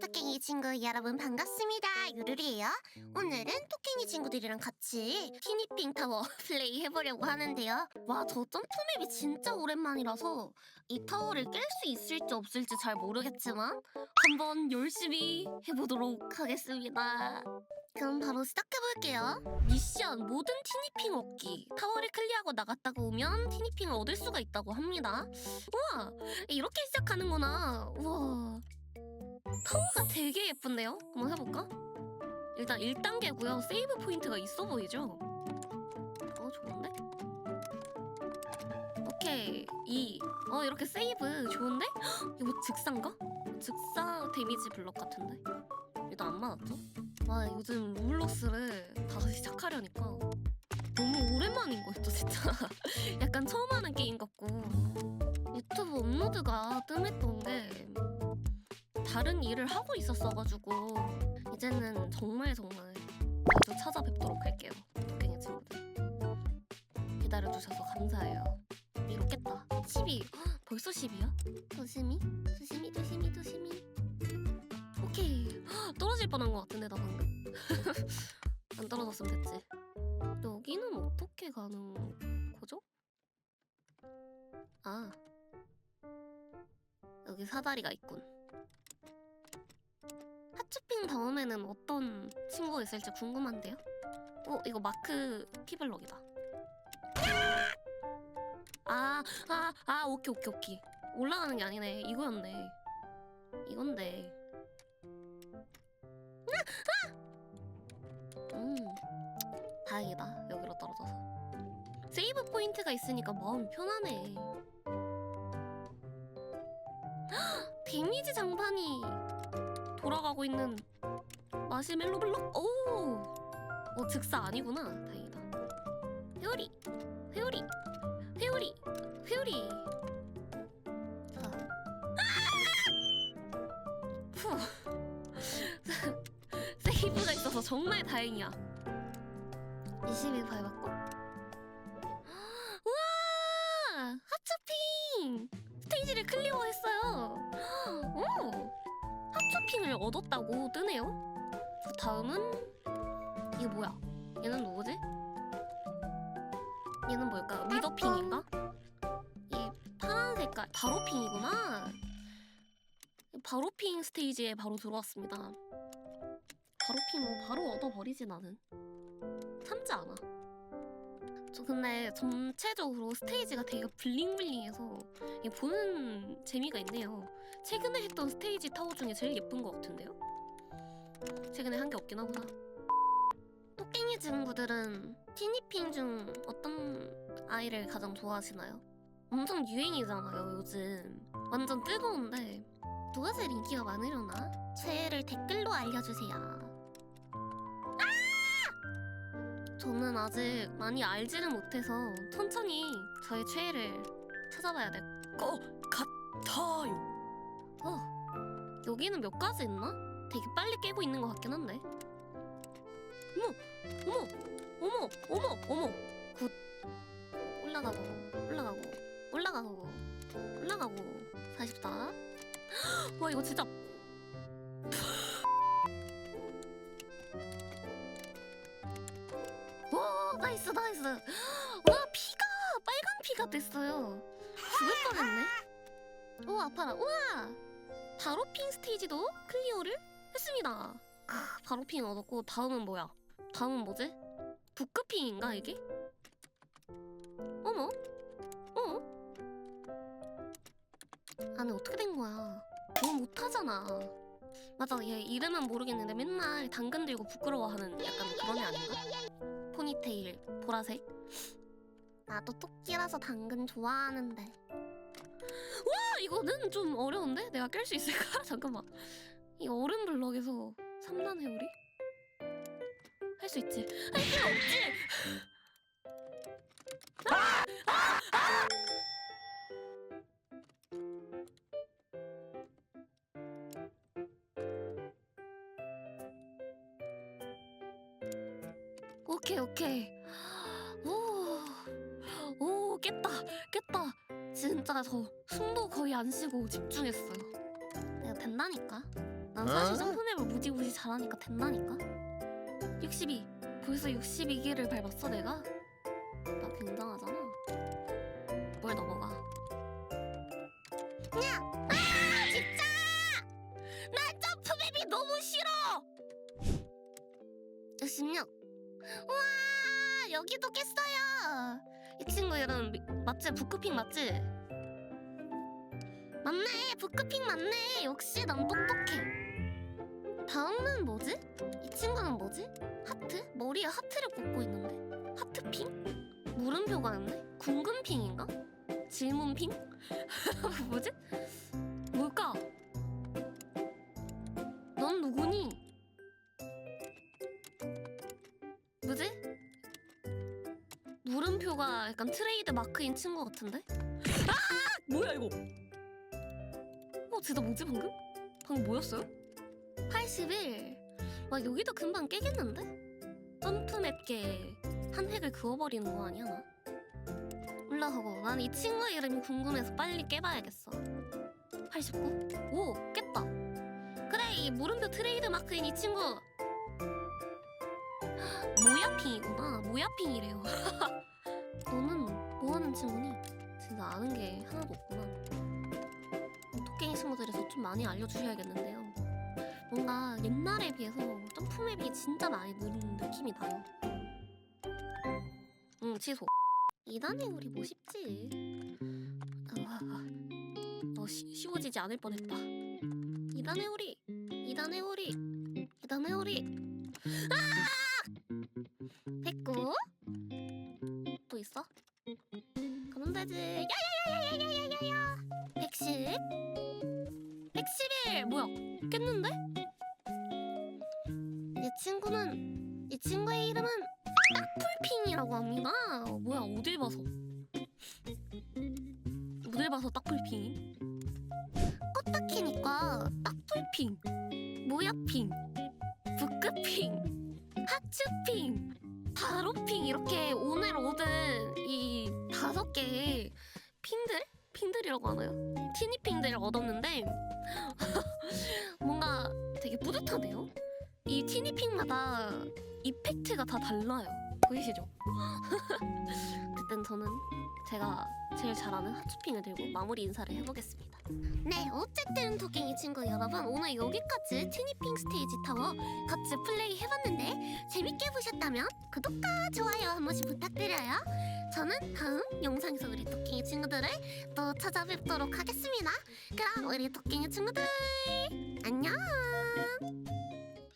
토깽이 친구 여러분 반갑습니다. 유르리예요. 오늘은 토깽이 친구들이랑 같이 티니핑 타워 플레이 해보려고 하는데요. 와, 저 점프맵이 진짜 오랜만이라서 이 타워를 깰 수 있을지 없을지 잘 모르겠지만 한번 열심히 해보도록 하겠습니다. 그럼 바로 시작해볼게요. 미션 모든 티니핑 얻기. 타워를 클리어하고 나갔다가 오면 티니핑을 얻을 수가 있다고 합니다. 우와, 이렇게 시작하는구나. 우와. 타워가 되게 예쁜데요? 한번 해볼까? 일단 1단계고요. 세이브 포인트가 있어 보이죠? 어, 좋은데? 오케이. 2. 어, 이렇게 세이브 좋은데? 헉, 이거 즉사인가? 즉사 데미지 블럭 같은데? 일단 안 맞았죠? 와, 요즘 로블록스를 다시 시작하려니까 너무 오랜만인 거 있죠, 진짜. 약간 처음 하는 게임 같고. 유튜브 업로드가 뜸했던 게 다른 일을 하고 있었어가지고 이제는 정말 정말 자주 찾아뵙도록 할게요 도깨니 친구들. 기다려주셔서 감사해요. 이렇겠다. 12 헉, 벌써 10이야? 조심히? 조심히? 조심히? 조심히? 오케이. 헉, 떨어질 뻔한 것 같은데 나 방금. 안 떨어졌으면 됐지. 여기는 어떻게 가는 거죠? 아. 여기 사다리가 있군 하츠핑 다음에는 어떤 친구가 있을지 궁금한데요? 어, 이거 마크 피블럭이다. 아, 아, 아, 오케이, 오케이, 오케이. 올라가는 게 아니네. 이거였네. 이건데. 음, 다행이다. 여기로 떨어져서. 세이브 포인트가 있으니까 마음이 편하네. 헉, 데미지 장판이 돌아가고 있는 마시멜로 블럭. 오, 어 즉사 아니구나. 다행이다. 회오리, 회오리, 회오리, 회오리. 자, 후. 세이브가 있어서 정말 다행이야. 22 밟았고. 하츠핑을 얻었다고 뜨네요. 그 다음은 이게 뭐야? 얘는 누구지? 얘는 뭘까? 위더핑인가? 이 파란 색깔 바로핑이구나. 바로핑 스테이지에 바로 들어왔습니다. 바로핑 뭐 바로 얻어버리지 나는. 참지 않아. 저 근데 전체적으로 스테이지가 되게 블링블링해서 보는 재미가 있네요. 최근에 했던 스테이지 타워 중에 제일 예쁜 것 같은데요? 최근에 한 게 없긴 하구나. 토깽이 친구들은 티니핑 중 어떤 아이를 가장 좋아하시나요? 엄청 유행이잖아요, 요즘. 완전 뜨거운데 누가 제일 인기가 많으려나? 최애를 댓글로 알려주세요. 저는 아직 많이 알지는 못해서 천천히 저의 최애를 찾아봐야 될 것 같아요. 어, 여기는 몇 가지 있나? 되게 빨리 깨고 있는 것 같긴 한데. 어머, 어머, 어머, 어머, 어머. 굿. 올라가고, 올라가고, 올라가고, 올라가고. 44. 와 이거 진짜. 나이스 나이스. 와 피가 빨간 피가 됐어요. 죽을 뻔했네. 오 아파라. 우와. 바로 핑 스테이지도 클리어를 했습니다. 크, 바로 핑 얻었고 다음은 뭐야? 다음은 뭐지? 부크핑인가 이게? 어머? 어? 아니 어떻게 된 거야? 너무 못하잖아. 맞아 얘 이름은 모르겠는데 맨날 당근 들고 부끄러워하는 약간 그런 애 아닌가? 포니테일 보라색. 나도 토끼라서 당근 좋아하는데. 와 이거는 좀 어려운데? 내가 깰 수 있을까? 잠깐만. 이 얼음 블럭에서 3단 회오리? 할 수 있지. 할 수 없지. 오케이 오케이. 오, 오 깼다 깼다. 진짜 저 숨도 거의 안 쉬고 집중했어요. 내가 된다니까. 난 사실 점프맵을 무지무지 잘하니까 된다니까 62 벌써 62개를 밟았어 내가? 나 굉장하잖아 뭘 넘어가 야! 아 진짜! 난 점프맵이 너무 싫어 66 우와 여기도 깼어요 이 친구 이름 미- 맞지? 부크핑 맞지? 맞네 부크핑 맞네 역시 난 똑똑해 다음은 뭐지? 이 친구는 뭐지? 하트? 머리에 하트를 꽂고 있는데 하트핑? 물음표가 있네? 궁금핑인가? 질문핑? 뭐지? 뭘까? 넌 누구니? 뭐지? 물음표가 약간 트레이드 마크인 친구 같은데? 아! 뭐야 이거? 어 진짜 뭐지 방금? 방금 뭐였어요? 81. 와 여기도 금방 깨겠는데? 점프 맵게 한 획을 그어버리는 거 아니야 나? 올라가고 난 이 친구 이름이 궁금해서 빨리 깨봐야겠어 89? 오 깼다 그래 이 물음표 트레이드 마크인 이 친구 모야핑이구나 모야핑이래요 너는 뭐하는 친구니? 진짜 아는 게 하나도 없구나. 토끼 친구들이 저좀 많이 알려주셔야겠는데요. 뭔가 옛날에 비해서 점프맵이 진짜 많이 느는 느낌이 나요 응 취소. 2단에 우리 뭐 쉽지? 아, 어, 쉬, 쉬워지지 않을 뻔했다. 2단에 우리 2단에 우리 2단에 우리. 아! 이 친구는 이 친구의 이름은 딱풀핑이라고 합니다 어, 뭐야 어딜 봐서 어딜 봐서 딱풀핑 껐다키니까 딱풀핑 모야핑 부끄핑 하츄핑 바로핑 이렇게 오늘 얻은 이 다섯 개의 핑들? 핑들이라고 하나요? 티니핑들을 얻었는데 뭔가 되게 뿌듯하네요. 이 티니핑마다 이펙트가 다 달라요. 보이시죠? 어쨌든 저는 제가 제일 잘하는 하츄핑을 들고 마무리 인사를 해보겠습니다. 네, 어쨌든 도깽이 친구 여러분 오늘 여기까지 티니핑 스테이지 타워 같이 플레이 해봤는데 재밌게 보셨다면 구독과 좋아요 한 번씩 부탁드려요. 저는 다음 영상에서 우리 도깽이 친구들을 또 찾아뵙도록 하겠습니다. 그럼 우리 도깽이 친구들 안녕.